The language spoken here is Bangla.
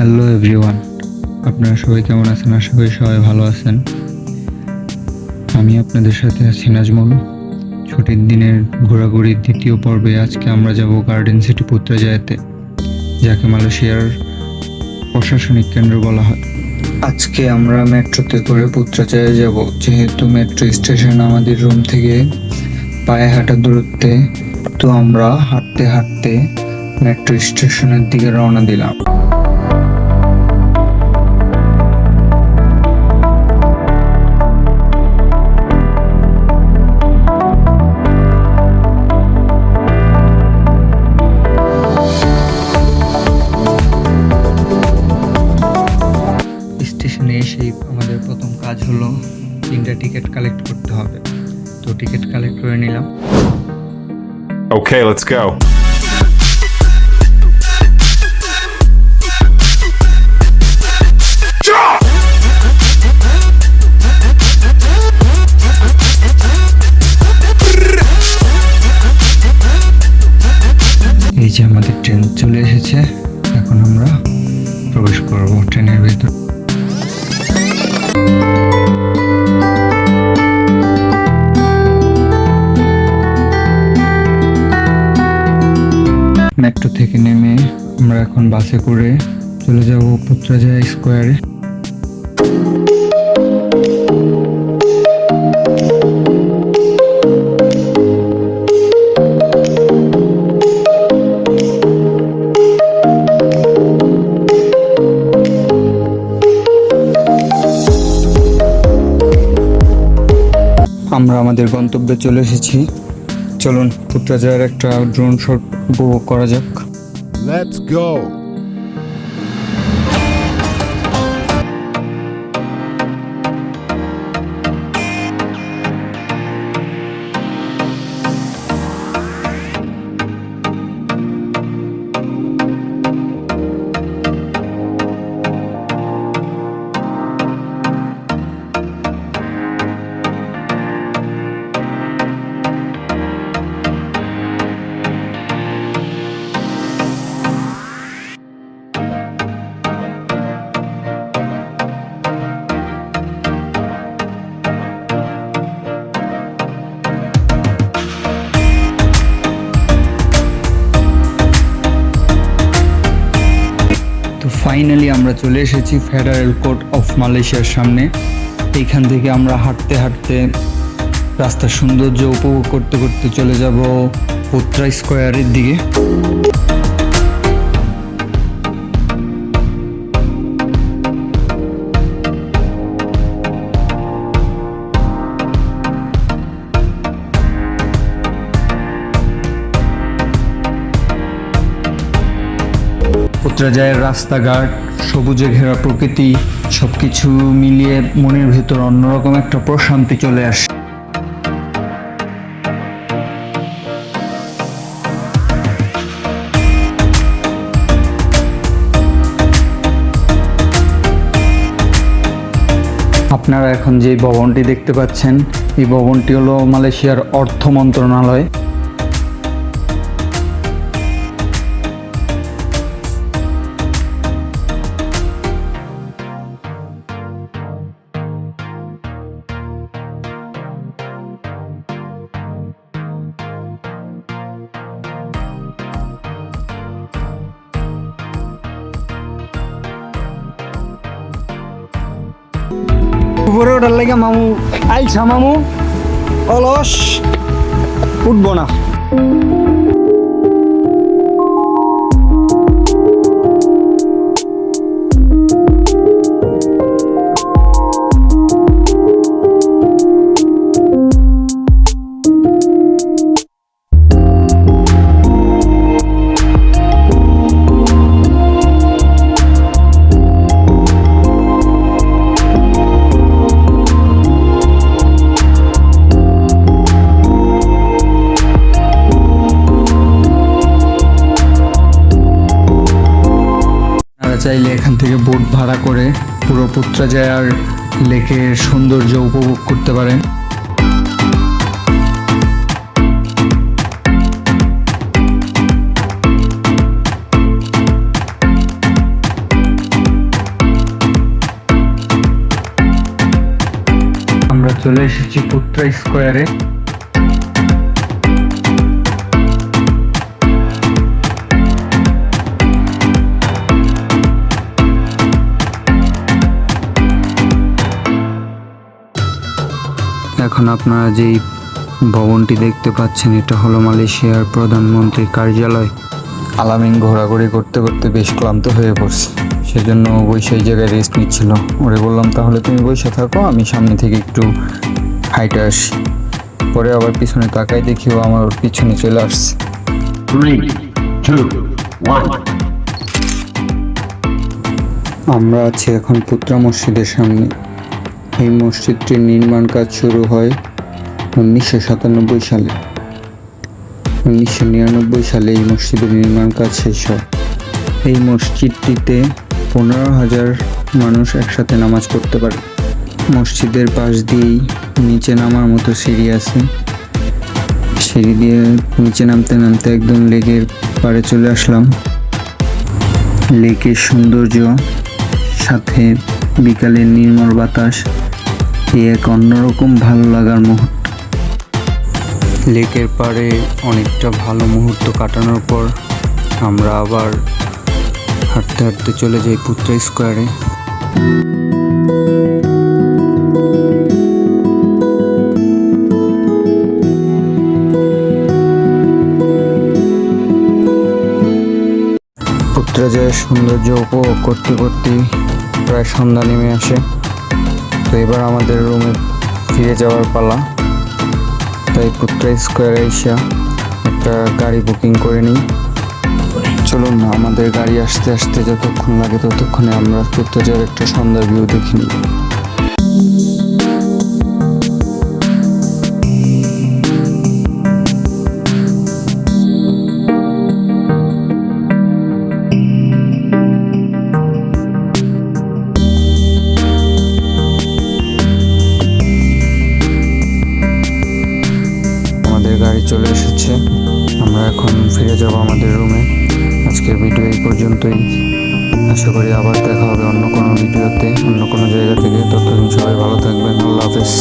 হ্যালো এভরিওয়ান আপনারা সবাই কেমন আছেন? আশা করি সবাই ভালো আছেন। আমি আপনাদের সাথে আছি নাজমুল। ছুটির দিনের ঘোরাঘুরির দ্বিতীয় পর্বে আজকে আমরা যাব গার্ডেন সিটি পুত্রাজায়াতে, যাকে মালয়েশিয়ার প্রশাসনিক কেন্দ্র বলা হয়। আজকে আমরা মেট্রোতে করে পুত্রাজায়ে যাব, যেহেতু মেট্রো স্টেশন আমাদের রুম থেকে পায়ে হাঁটা দূরত্বে, তো আমরা হাঁটতে হাঁটতে মেট্রো স্টেশনের দিকে রওনা দিলাম। কালেক্ট করতে হবে। তো টিকিট কালেক্ট করে নিলাম। Okay, let's go. এই যে আমাদের ট্রেন চলে এসেছে। এখন আমরা প্রবেশ করব ট্রেনের ভিতর। বাসে করে চলে যাব পুত্রাজয়া স্কোয়ারে। আমরা আমাদের গন্তব্যে চলে এসেছি। চলুন পুত্রাজয়ের একটা ড্রোন শট উপভোগ করা যাক। Let's go. ফাইনালি আমরা চলে এসেছি ফেডারেল কোর্ট অফ মালয়েশিয়ার সামনে। এইখান থেকে আমরা হাঁটতে হাঁটতে রাস্তার সৌন্দর্য উপভোগ করতে করতে চলে যাব পোত্রা স্কোয়ারের দিকে। পুত্রাজায়ের রাস্তাঘাট, সবুজে ঘেরা প্রকৃতি, সবকিছু মিলিয়ে মনের ভেতর অন্যরকম একটা প্রশান্তি চলে আসে। আপনারা এখন যে ভবনটি দেখতে পাচ্ছেন, এই ভবনটি হলো মালয়েশিয়ার অর্থ মন্ত্রণালয়। উপরে ওঠার লাগে মামু আইসা মামু। অলস উঠবো না। আমরা চাইলে এখান থেকে বোট ভাড়া করে পুরো পুত্রাজায়ার লেকের সৌন্দর্য উপভোগ করতে পারেন। আমরা চলে এসেছি পুত্রা স্কোয়ারে। আপনারা যেই ভবনটি দেখতে পাচ্ছেন এটা হলো মালয়েশিয়ার প্রধানমন্ত্রীর কার্যালয়। আলামিন ঘোরাঘুরি করতে করতে বেশ ক্লান্ত হয়ে পড়ছে। সেজন্য বসে এই জায়গায় রেস্ট নিচ্ছিল। ওরে বললাম তাহলে তুমি বসে থাকো আমি সামনে থেকে একটু হাইটে আসি। পরে আবার পিছনে তাকাই দেখি ও আমার পিছনে চলে আসছে. আমরা আছি এখন পুত্রা মসজিদের সামনে। এই মসজিদটির নির্মাণ কাজ শুরু হয় উনিশশো সাতানব্বই সালে। উনিশশো নিরানব্বই সালে এই মসজিদের নির্মাণ কাজ শেষ হয়। এই মসজিদটিতে পনেরো হাজার মানুষ একসাথে নামাজ পড়তে পারে। মসজিদের পাশ দিয়েই নিচে নামার মতো সিঁড়ি আছে। সিঁড়ি দিয়ে নিচে নামতে নামতে একদম লেকের পাড়ে চলে আসলাম। লেকের সৌন্দর্য, সাথে বিকালের নির্মল বাতাস এই এক অন্যরকম ভালো লাগার মুহূর্ত। লেকের পাড়ে অনেকটা ভালো মুহূর্ত কাটানোর পর আমরা আবার হাঁটতে হাঁটতে চলে যাই পুত্রা স্কোয়ারে। পুত্রাজয়ের সৌন্দর্য উপভোগ করতে করতে প্রায় সন্ধ্যা নেমে আসে। তো এবার আমাদের রুমে ফিরে যাওয়ার পালা। তাই পুত্রা স্কোয়ারে এসে একটা গাড়ি বুকিং করে নিই। চলুন না আমাদের গাড়ি আসতে আসতে যতক্ষণ লাগে ততক্ষণে আমরা পুত্রজার একটা সন্ধ্যার ভিউ দেখে নিই। এসেছে আমরা এখন ফিরে যাব আমাদের রুমে আজকের ভিডিও এই পর্যন্তই। আশা করি আবার দেখা হবে অন্য কোনো ভিডিওতে অন্য কোনো জায়গা থেকে। ততদিন সবাই ভালো থাকবেন। আল্লাহ হাফেজ।